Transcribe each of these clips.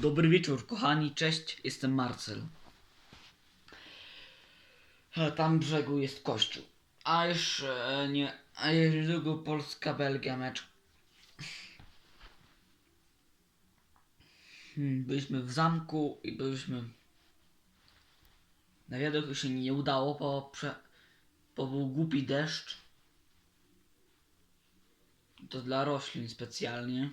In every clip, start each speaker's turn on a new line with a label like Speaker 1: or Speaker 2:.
Speaker 1: Dobry wieczór, kochani, cześć, jestem Marcel. E, Tam brzegu jest kościół. A jeszcze e, nie, a niedługo Polska-Belgia mecz. Hmm, Byliśmy w zamku i byliśmy... Na wiadomo się nie udało, bo, prze... bo był głupi deszcz. To dla roślin specjalnie.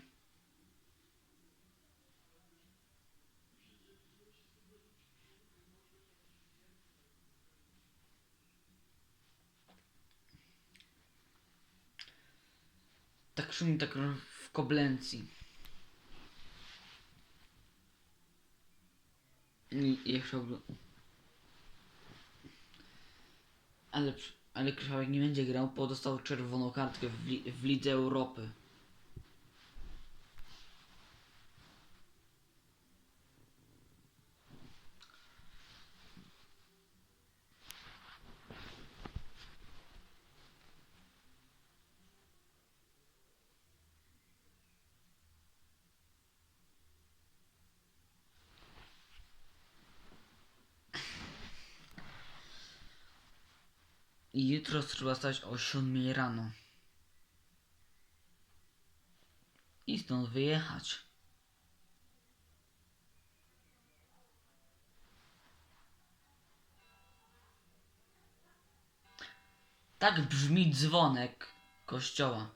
Speaker 1: Tak szumi tak w Koblencji. I jeszcze ale, ale Kryszałek nie będzie grał, bo dostał czerwoną kartkę w, li, w Lidze Europy. I jutro trzeba stać o 7 rano. I stąd wyjechać. Tak brzmi dzwonek kościoła.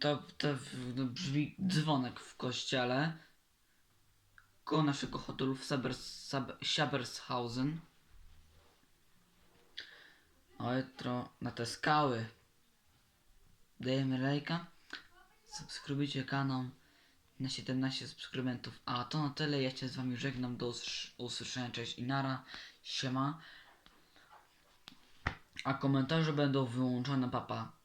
Speaker 1: To, to no, brzmi dzwonek w kościele koło naszego hotelu w Sabers, Sab, Schabershausen. Na te skały. Dajemy lajka. Subskrybujcie kanał na 17 subskrybentów. A to na tyle. Ja się z wami żegnam. Do usłysz- usłyszenia. Cześć i nara. Siema. A komentarze będą wyłączone. Papa.